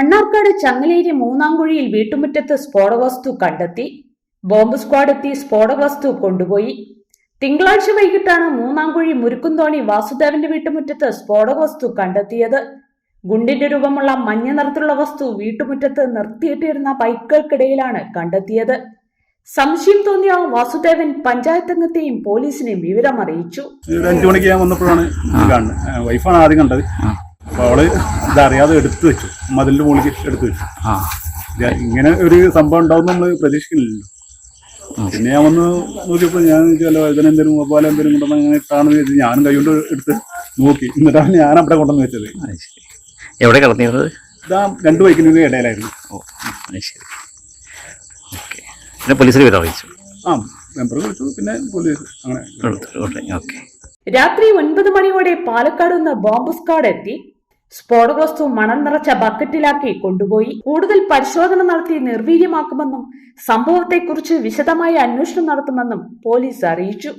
മണ്ണാർക്കാട് ചങ്ങലേരി മൂന്നാംകുഴിയിൽ വീട്ടുമുറ്റത്ത് സ്ഫോടവസ്തു കണ്ടെത്തി. Bomb squad എത്തി സ്ഫോടവസ്തു കൊണ്ടുപോയി. തിങ്കളാഴ്ച വൈകിട്ടാണ് മൂന്നാംകുഴി മുരുക്കുന്തോണി വാസുദേവന്റെ വീട്ടുമുറ്റത്ത് സ്ഫോടവസ്തു കണ്ടെത്തിയത്. ഗുണ്ടിന്റെ രൂപമുള്ള മഞ്ഞ നിറത്തിലുള്ള വസ്തു വീട്ടുമുറ്റത്ത് നിർത്തിയിട്ടിരുന്ന ബൈക്കുകൾക്കിടയിലാണ് കണ്ടെത്തിയത്. സംശയം തോന്നിയ വാസുദേവൻ പഞ്ചായത്തംഗത്തെയും പോലീസിനെയും വിവരം അറിയിച്ചു ഒരു അഞ്ചു മണിക്ക് ഞാൻ വന്നപ്പോഴാണ് ഇത് കാണുന്നത്. ആ, വൈഫാണ് ആദ്യം കണ്ടത്. അപ്പൊ അവൾ ഇതറിയാതെ എടുത്തു വെച്ചു. മതിലിന്റെ മുകളിൽ എടുത്തു വെച്ചു. ആ. ഇങ്ങനെ ഒരു സംഭവം ഉണ്ടാവും നമ്മൾ പ്രതീക്ഷിക്കുന്നില്ലല്ലോ. പിന്നെ ഞാൻ വന്ന് നോക്കിയപ്പോൾ ഞാൻ ചില ഇതിനെന്തെങ്കിലും മൊബൈൽ എന്തെങ്കിലും കൊണ്ടുവന്ന് അങ്ങനെ ഇട്ടാണെന്ന് വെച്ച് ഞാനും കൈകൊണ്ട് എടുത്ത് നോക്കി. എന്നിട്ടാണ് ഞാൻ അവിടെ കൊണ്ടുവന്ന് വെച്ചത്. എവിടെ കിടന്നിരുന്നത് ഇതാ രണ്ട് ബൈക്കിന് ഇടയിലായിരുന്നു. ഓ ശരി. ഓക്കെ. പിന്നെ പോലീസിൽ വിവരം അറിയിച്ചു. ആ മെമ്പർ വിളിച്ചു. പിന്നെ പോലീസ് അങ്ങനെ ഓക്കെ. രാത്രി ഒൻപത് മണിയോടെ പാലക്കാട് നിന്ന് ബോംബ് സ്ക്വാഡ് എത്തി. സ്ഫോടകവസ്തു മണം നിറച്ച ബക്കറ്റിലാക്കി കൊണ്ടുപോയി. കൂടുതൽ പരിശോധന നടത്തി നിർവീര്യമാക്കുമെന്നും സംഭവത്തെക്കുറിച്ച് വിശദമായ അന്വേഷണം നടത്തുമെന്നും പോലീസ് അറിയിച്ചു.